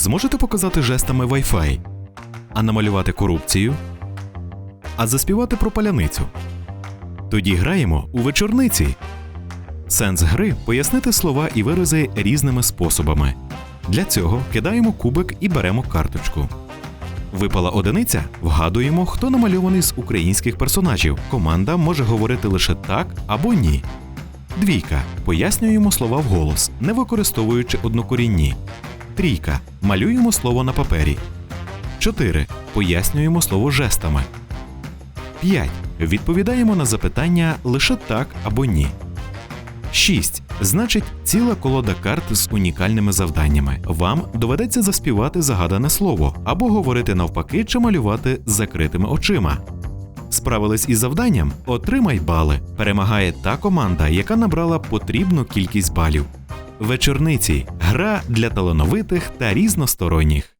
зможете показати жестами Wi-Fi, а намалювати корупцію, а заспівати про паляницю. Тоді граємо у вечорниці. Сенс гри пояснити слова і вирази різними способами. Для цього кидаємо кубик і беремо карточку. Випала одиниця, вгадуємо, хто намальований з українських персонажів. Команда може говорити лише так або ні. Двійка. Пояснюємо слова вголос, не використовуючи однокорінні. Трійка. Малюємо слово на папері. 4. Пояснюємо слово жестами. 5. Відповідаємо на запитання лише так або ні. 6. Значить, ціла колода карт з унікальними завданнями. Вам доведеться заспівати загадане слово або говорити навпаки чи малювати з закритими очима. Справились із завданням? Отримай бали. Перемагає та команда, яка набрала потрібну кількість балів. Вечорниці гра для талановитих та різносторонніх.